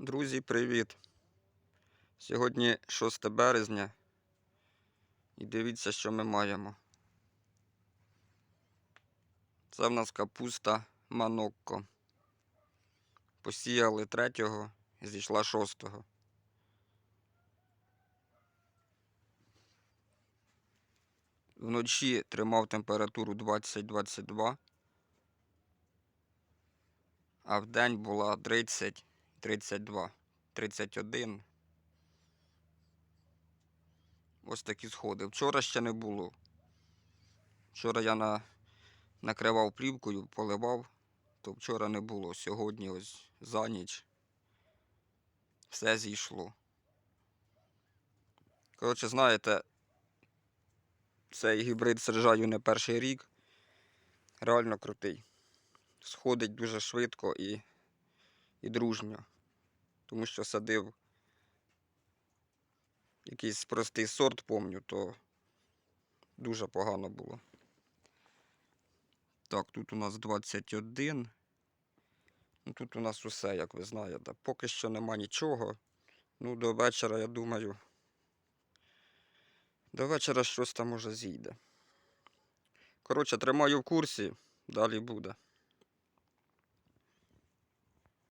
Друзі, привіт! Сьогодні 6 березня. І дивіться, що ми маємо. Це в нас капуста Манокко. Посіяли 3-го, зійшла 6-го. Вночі тримав температуру 20-22, а вдень була 30 32, 31. Ось такі сходи. Вчора ще не було. Вчора я на... накривав плівкою, поливав, то вчора не було. Сьогодні ось за ніч все зійшло. Коротше, знаєте, цей гібрид саджаю не перший рік. Реально крутий. Сходить дуже швидко і і дружньо. Тому що садив якийсь простий сорт, помню, то дуже погано було. Так, тут у нас 21. Ну, тут у нас усе, як ви знаєте. Поки що нема нічого. Ну, до вечора, я думаю. До вечора щось там уже зійде. Коротше, тримаю в курсі, далі буде.